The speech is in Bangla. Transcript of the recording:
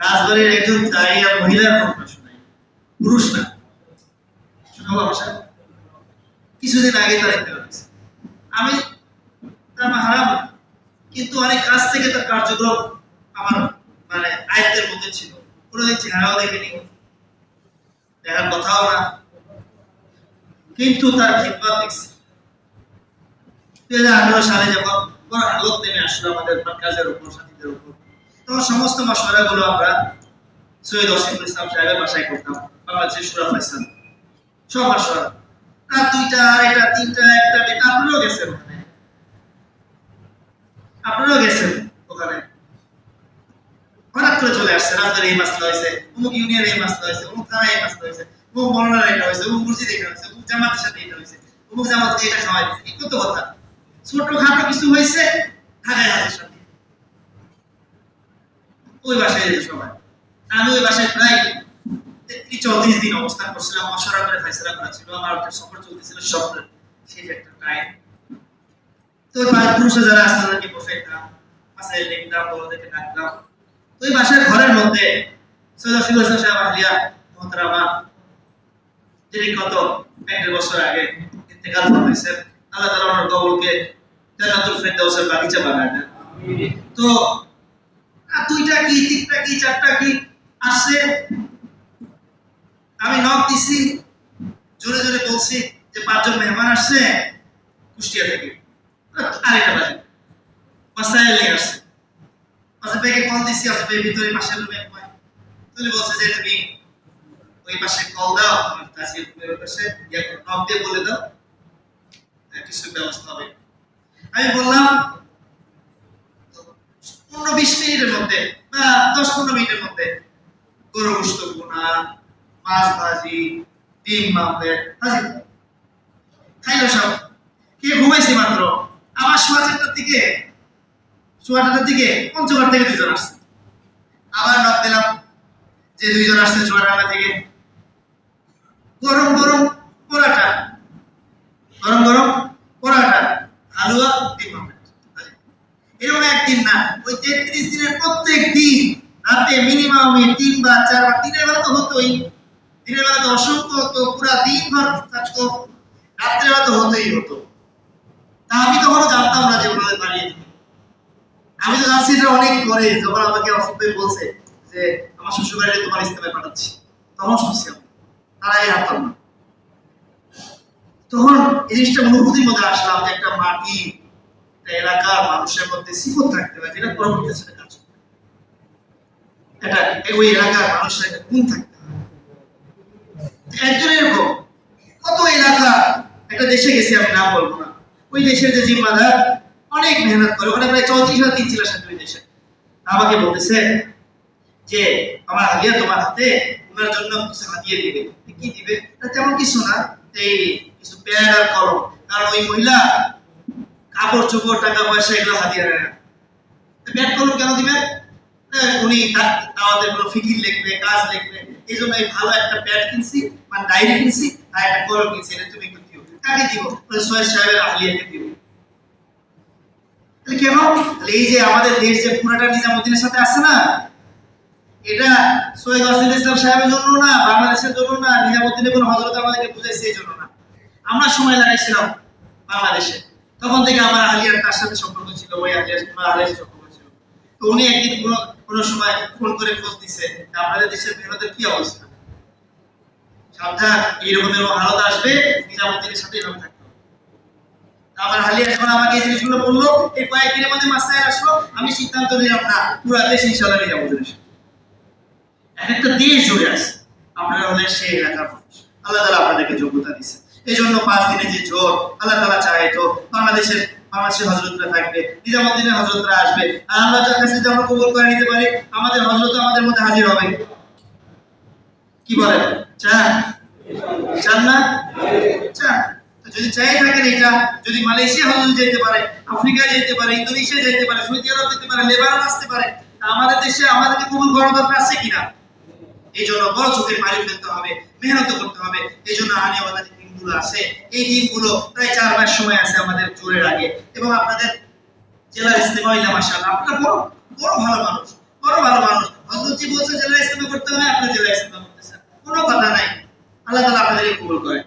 রাজবাড়ির একজন দাঁড়িয়ে মহিলার ঘটনা শোনাই পুরুষ না। কিছুদিন আগে তার হয়েছে আমি তার হারাম কিন্তু অনেক কাছ থেকে তার কার্যক্রম আমার মানে আয়ত্তের মধ্যে ছিল। কোনোদিন চেহারাও দেখিনি, দেখার কথাও না। কিন্তু তার খিদমত দেখছি। দুই হাজার আঠারো সালে যখন হালত নেমে আসলো আমাদের কাজের উপর, সাথীদের উপর তখন সমস্ত মশলা গুলো আমরা সৈয়দ ওসিফুল ইসলাম সাহেবের বাসায় করতাম, বাংলাদেশের সুরা ফয়সাল। সব মশলা। রাত দুইটা, আড়াইটা, তিনটা, একটা বেটা আপনারাও গেছেন ওখানে। আপনারাও গেছেন ওখানে। হঠাৎ করে চলে আসছে রাজধানী এই হয়েছে, অমুক ইউনিয়ন এই মাসলা হয়েছে, অমুক থানায় এই মাসলা হয়েছে, অমুক মরনার এটা হয়েছে, অমুক মসজিদ এটা হয়েছে, অমুক জামাতের সাথে এটা হয়েছে, অমুক জামাতকে এটা খাওয়াই কত কথা। ছোট খাটো কিছু হয়েছে ওই বাসায় যেত সবাই। আমি ওই বাসায় প্রায় তেত্রিশ চৌত্রিশ দিন অবস্থান করছিলাম মশারা করে ফাইসলা করা ছিল, আমার সফর চলতেছিল স্বপ্নের সেই একটা টাইম তো যারা বসাইতাম লিখতাম, বড়দেরকে ডাকতাম। তো ওই বাসার ঘরের মধ্যে সৈয়দ সাহেব আহলিয়া যিনি এক বছর আগে ইন্তেকাল করেছেন আল্লাহ তাআলা ওনার কবরকে জান্নাতুল ফেরদাউসের বাগিচা বানায় তো আর দুইটা কি, তিনটা কি, চারটা কি আসছে? আমি নক দিছি। জোরে জোরে বলছি যে পাঁচজন মেহমান আসছে কুষ্টিয়া থেকে। আরেকটা বাজে। মাসাইল নিয়ে আসছে। আসিফ ভাইকে কল দিছি আসিফ ভাই ভিতরে পাশের রুমে তাহলে বলছে যে তুমি ওই পাশে কল দাও তাসির রুমের পাশে। নক দিয়ে বলে দাও। কিছু ব্যবস্থা হবে। আমি বললাম বিশ মিনিটের মধ্যে বা দশ পনেরো মিনিটের মধ্যে। গরু গোস্ত বোনা, মাছ ভাজি, ডিম মামলেট হাজির খাইলো সব। কে ঘুমাইছি মাত্র? আবার সোয়া চারটার দিকে সোয়া চারটার দিকে, পঞ্চগড় থেকে দুজন আসছে। আবার নক দিলাম যে দুইজন আসছে চুয়াডাঙ্গা থেকে। গরম গরম পরাটা। গরম গরম পরাটা। হালুয়া, ডিম মামলেট। এরকম একদিন না, ওই তেত্রিশ দিনের প্রত্যেক দিন রাতে মিনিমাম তিন বা চার বা দিনের বেলা তো হতোই। দিনের বেলা তো অসংখ্য হতো, পুরা দিন ভর থাকতো রাত্রে বেলা তো হতোই হতো। তা আমি তখনও জানতাম না যে ওনাদের বাড়িয়ে দিবে। আমি তো জানছি অনেক পরে, যখন আমাকে অসুখ বলছে যে, আমার শ্বশুর বাড়িতে তোমার ইস্তেমায় পাঠাচ্ছি। তখন শুনছি আমি, তার জানতাম না। তখন এই জিনিসটা অনুভূতির মধ্যে আসলাম যে একটা মাটি একটা মানুষের মধ্যে সিফত থাকতে যেটা পরবর্তী কাজ। এটা ওই এলাকার মানুষের একটা গুণ থাকতে একজন এরকম, কত এলাকা, একটা দেশে গেছি আমি, নাম বলব না। ওই দেশের যে জিম্মাদার, অনেক মেহনত করে ওখানে প্রায় চৌত্রিশ হাজার তিন ওই দেশে। আমাকে বলতেছে যে, আমার হাদিয়া তোমার হাতে ওনার জন্য কিছু হাতিয়ে দিবে। কি দিবে? তেমন কিছু না, এই কিছু আর কারণ ওই মহিলা কাপড় চোপড় টাকা পয়সা এগুলো হাতিয়ে নেয় না। প্যাড কলম কেন দিবে? আহ, উনি তা- আমাদের কোনো ফিকির লিখবে কাজ লিখবে। এই জন্য এই ভালো একটা প্যাড কিনছি মানে ডায়েরি কিনছি আর একটা কলম কিনছি এটা তুমি একটু দিও। কাকে দিব সোহেল সাহেবের আহলিয়াকে দিব কেন এই যে আমাদের দেশ যে পুরাটা নিজামুদ্দিনের সাথে আছে না এটা সৈয়দ ওয়াসিম ইসলাম সাহেবের জন্য না বাংলাদেশের জন্য না নিজামুদ্দিনের কোনো হজরত আমাদেরকে বুঝাইছে এই জন্য না। আমরা সময় লাগাইছিলাম বাংলাদেশে। তখন থেকে আমার আলিয়ার তার সাথে সম্পর্ক ছিল, ওই আলিয়ার আলিয়ার সম্পর্ক ছিল। তো উনি একদিন কোনো কোনো সময় ফোন করে খোঁজ দিছে আপনাদের দেশের মেহনতের কি অবস্থা? সাবধান, এইরকম এরকম হালত আসবে, নিজামুদ্দিনের সাথে এরকম থাকতে। আমার হালিয়া যখন আমাকে এই জিনিসগুলো বলল, এই কয়েকদিনের মধ্যে মাসায় আসলো, আমি সিদ্ধান্ত নিলাম, না, পুরো দেশ ইনশাল্লাহ এক একটা দেশ জুড়ে আছে। আপনারা হলেন সেই এলাকার মানুষ। আল্লাহ তালা আপনাদেরকে যোগ্যতা দিচ্ছে এই জন্য পাঁচ দিনে যে জোর, আল্লাহ তালা চায় বাংলাদেশের বাংলাদেশের হজরতরা থাকবে, নিজামুদ্দিনের হজরতরা আসবে। আর আল্লাহ কাছে আমরা কবুল করে নিতে পারি, আমাদের হজরত আমাদের মধ্যে হাজির হবে। কি বলেন? চান? চান না? চান। যদি চাই থাকেন এটা, যদি মালয়েশিয়া হজরত যেতে পারে, আফ্রিকায় যেতে পারে ইন্দোনেশিয়া যেতে পারে, সৌদি আরব যেতে পারে, লেবানন আসতে পারে আমাদের দেশে আমাদেরকে কবুল করার দরকার আছে কিনা? এই জন্য বড় চোখের ফেলতে হবে, মেহনত করতে হবে, এই জন্য আনে দিনগুলো আছে, এই দিনগুলো প্রায় চার মাস সময় আছে আমাদের জোরের আগে। এবং আপনাদের জেলার ইস্তেমা হইলে আসাল আপনারা বড় বড় ভালো মানুষ, বড় ভালো মানুষ। হজরতজি বলছে জেলা ইস্তেমা করতে হবে আপনি জেলা ইস্তেমা করতেছেন। কোনো কথা নাই। আল্লাহ তালা আপনাদেরকে কবুল করেন।